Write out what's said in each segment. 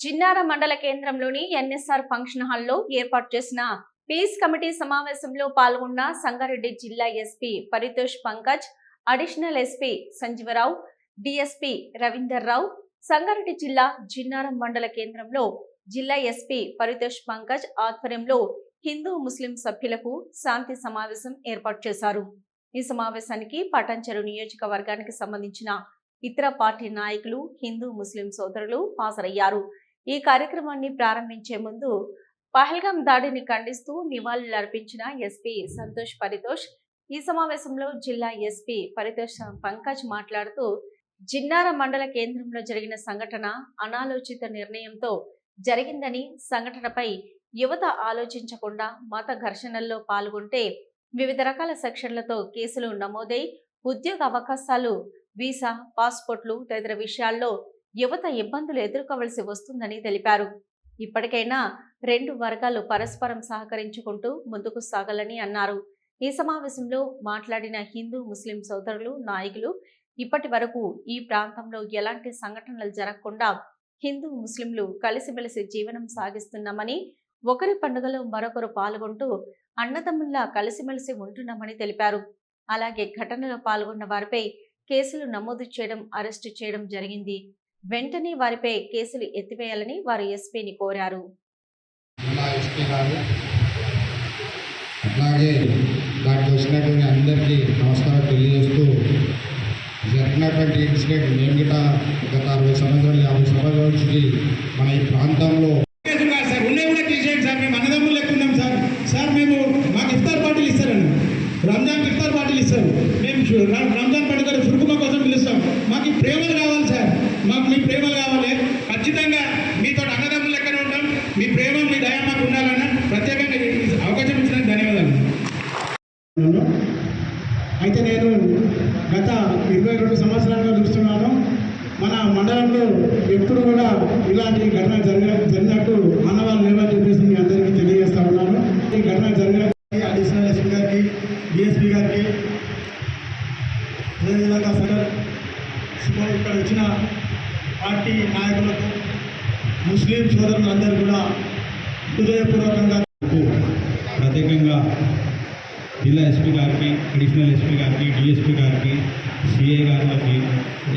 జిన్నార మండల కేంద్రంలోని NSR function హాల్లో ఏర్పాటు చేసిన పీస్ కమిటీ సమావేశంలో పాల్గొన్న సంగారెడ్డి జిల్లా S P Paritosh Pankaj additional S P Sanjeevarao D S P Ravinder Rao Sangareddy జిల్లా జిన్నారం మండల కేంద్రంలో జిల్లా ఎస్పీ పరితోష్ పంకజ్ ఆధ్వర్యంలో హిందూ ముస్లిం సభ్యులకు శాంతి సమావేశం ఏర్పాటు చేశారు. ఈ సమావేశానికి పటాన్చెరు నియోజకవర్గానికి సంబంధించిన ఇతర పార్టీ నాయకులు హిందూ ముస్లిం సోదరులు హాజరయ్యారు. ఈ కార్యక్రమాన్ని ప్రారంభించే ముందు పహల్గాం దాడిని ఖండిస్తూ నివాళులు అర్పించిన ఎస్పీ సంతోష్ పరితోష్ ఈ సమావేశంలో జిల్లా ఎస్పీ పరితోష్ పంకజ్ మాట్లాడుతూ జిన్నార మండల కేంద్రంలో జరిగిన సంఘటన అనాలోచిత నిర్ణయంతో జరిగిందని సంఘటనపై యువత ఆలోచించకుండా మత ఘర్షణల్లో పాల్గొంటే వివిధ రకాల సెక్షన్లతో కేసులు నమోదై ఉద్యోగ అవకాశాలు వీసా పాస్పోర్ట్లు తదితర విషయాల్లో యువత ఇబ్బందులు ఎదుర్కోవలసి వస్తుందని తెలిపారు. ఇప్పటికైనా రెండు వర్గాలు పరస్పరం సహకరించుకుంటూ ముందుకు సాగాలని అన్నారు. ఈ సమావేశంలో మాట్లాడిన హిందూ ముస్లిం సోదరులు నాయకులు ఇప్పటి వరకు ఈ ప్రాంతంలో ఎలాంటి సంఘటనలు జరగకుండా హిందూ ముస్లింలు కలిసిమెలిసి జీవనం సాగిస్తున్నామని ఒకరి పండుగలో మరొకరు పాల్గొంటూ అన్నదమ్ముల్లా కలిసిమెలిసి ఉంటున్నామని తెలిపారు. అలాగే ఘటనలో పాల్గొన్న వారిపై కేసులు నమోదు చేయడం అరెస్టు చేయడం జరిగింది. వెంటనే వారిపై కేసులు ఎత్తివేయాలని వారు ఎస్పీని కోరారు. అట్లాగే దానికి వచ్చినటువంటి అందరికీ నమస్కారం తెలియజేస్తూ జరిగినటువంటి ఇన్సిడెంట్ మేము గిట్ట గత అరవై సంవత్సరాలు యాభై సంవత్సరాల నుంచి మన ఈ ప్రాంతంలో లేదు కాదు సార్. ఉన్నాయి కూడా తీసేయండి సార్. మేము అన్నదమ్ములు లెక్క ఉన్నాం సార్. సార్ మేము మాకు ఇఫ్తార్ పార్టీలు ఇస్తారండి రంజాన్ ఇఫ్తార్ పార్టీలు ఇస్తారు. మేము రంజాన్ పండుగ సురుకుమ కోసం పిలుస్తాం. మాకు ప్రేమలు మాకు మీ ప్రేమలు కావాలి. ఖచ్చితంగా మీతో అన్నదమ్ములు లెక్కనే ఉంటాం? మీ ప్రేమ మీ దయ మాకు ఉండాలన్న ప్రత్యేకంగా ఈ అవకాశం ఇచ్చినందుకు ధన్యవాదాలు. అయితే నేను గత ఇరవై రెండు సంవత్సరాలుగా చూస్తున్నాను. మన మండలంలో ఎప్పుడు కూడా ఇలాంటి ఘటన జరిగిన జరిగినట్టు ఆనవాళ్ళు లేవని చెప్పేసి మీ అందరికీ తెలియజేస్తా ఉన్నాను. ఈ ఘటన జరిగిన అడిషనల్ ఎస్పీ గారికి డిఎస్పీ గారికి అదేవిధంగా సదర్ సుమారు ఇక్కడ వచ్చిన పార్టీ నాయకులకు ముస్లిం సోదరులందరూ కూడా హృదయపూర్వకంగా ప్రత్యేకంగా జిల్లా ఎస్పీ గారికి అడిషనల్ ఎస్పీ గారికి డిఎస్పీ గారికి సిఐ గారికి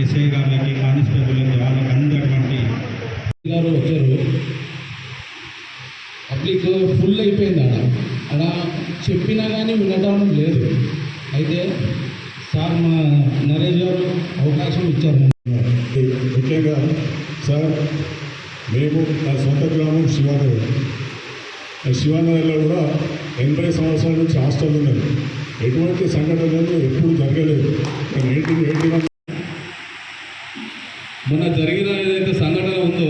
ఎస్ఐ గారికి కానిస్టేబుల్ వాళ్ళకి అందటువంటి గారు వచ్చారు. పబ్లిక్ ఫుల్ అయిపోయింది ఆడ అలా చెప్పినా కానీ వినడం లేదు. అయితే సార్ మా నరేష్ గారు అవకాశం ఇచ్చారు. గారు సార్ మేము నా సొంత గ్రామం శివానగర్. శివానగర్లో కూడా ఎనభై సంవత్సరాల నుంచి హాస్టల్ ఉన్నది. ఎటువంటి సంఘటనలు ఎప్పుడు జరగలేదు. ఎయిటీ ఏంటి మొన్న జరిగిన ఏదైతే సంఘటన ఉందో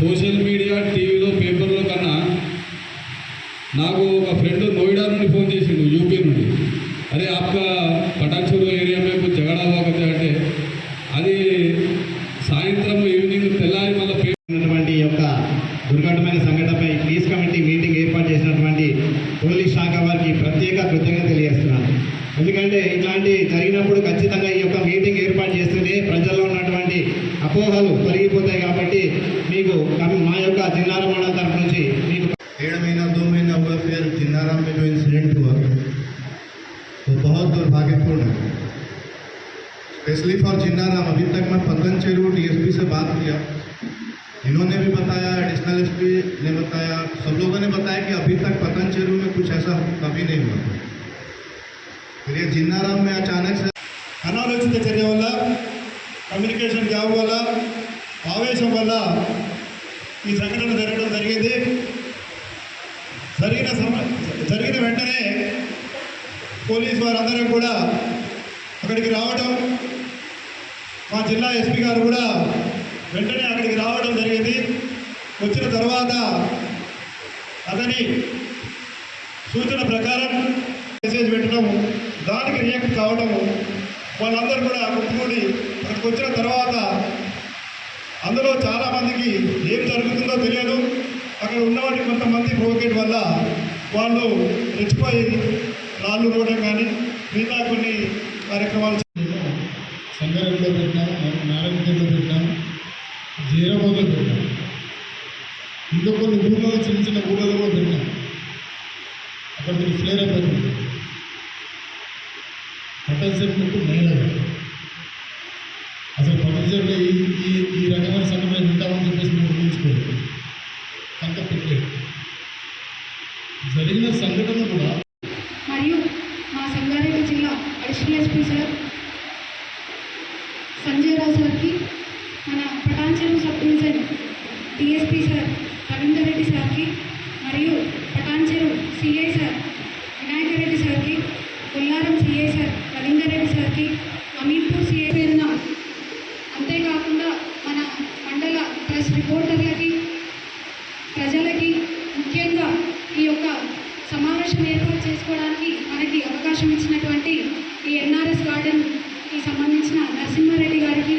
సోషల్ మీడియా టీవీలో పేపర్లో కన్నా నాకు ఒక ఫ్రెండ్ నోయిడా నుండి ఫోన్ చేసిండు యూపీ నుండి. అరే అక్క ఎందుకంటే ఇట్లాంటి జరిగినప్పుడు ఖచ్చితంగా ఈ యొక్క మీటింగ్ ఏర్పాటు చేస్తేనే ప్రజల్లో ఉన్నటువంటి అపోహలు తొలగిపోతాయి కాబట్టి మీకు కమి- మా యొక్క జిల్లాల మండలం తరపు నుంచి మీకు डेढ़ महीना दो महीना हुआ फिर जिन्नाराम में जो इंसिडेंट हुआ वो बहुत दुर्भाग्यपूर्ण है स्पेशली फॉर जिन्नाराम अभी तक मैं पतन चेरू डीएसपी से बात किया इन्होंने भी बताया एडिशनल एसपी ने बताया सब लोगों ने बताया कि अभी तक पतन चेरू में कुछ ऐसा कभी नहीं हुआ జిన్నారాం మ్యాచ్ అచానక్ అనాలోచిత చర్య వల్ల కమ్యూనికేషన్ జాబ్ వల్ల ఆవేశం వల్ల ఈ సంఘటన జరగడం జరిగింది. జరిగిన జరిగిన వెంటనే పోలీసు వారందరూ కూడా అక్కడికి రావడం మా జిల్లా ఎస్పీ గారు కూడా వెంటనే అక్కడికి రావడం జరిగింది. వచ్చిన తర్వాత అతని సూచన ప్రకారం కావడము వాళ్ళందరూ కూడా గుర్తుకొని అక్కడికి వచ్చిన తర్వాత అందులో చాలా మందికి ఏం జరుగుతుందో తెలియదు. అక్కడ ఉన్నవాటి కొంతమంది ప్రోకేట్ వల్ల వాళ్ళు రెచ్చిపోయి రాళ్ళు రోవడం కానీ మిగతా కొన్ని కార్యక్రమాలు సంగారెడ్డిలో పెట్టినాం నారాయణపేటలో పెట్టినాం జీరాబాద్లో పెట్టినాం ఇంకా కొన్ని ఊళ్ళలో చిన్న చిన్న ఊళ్ళలో కూడా పెట్టినాం అక్కడ మీరు ఫ్లేర్ అయిపోతుంది కంపల్సరీ సెట్మెంట్ మెయిన్ అది. అసలు పబ్లిసిటీలో ఈ ఈ ఈ రకమైన సంఘటన ఉంటామని చెప్పేసి మేము ఊహించుకోలేదు. అంత పెట్టలేదు. జరిగిన సంఘటన కూడా మరియు మా సంగారెడ్డి జిల్లా additional S P sir Sanjay Rao సార్కి మన Patancheru sub division D S P sir Ravinder Reddy సార్కి మరియు Patancheru C I sir sir Ravinder Reddy సార్కి అమీర్పూర్ సీఏ పేరున అంతేకాకుండా మన మండల ప్రెస్ రిపోర్టర్లకి ప్రజలకి ముఖ్యంగా ఈ యొక్క సమావేశం ఏర్పాటు చేసుకోవడానికి మనకి అవకాశం ఇచ్చినటువంటి ఈ ఎన్ఆర్ఎస్ గార్డెన్కి సంబంధించిన నరసింహారెడ్డి గారికి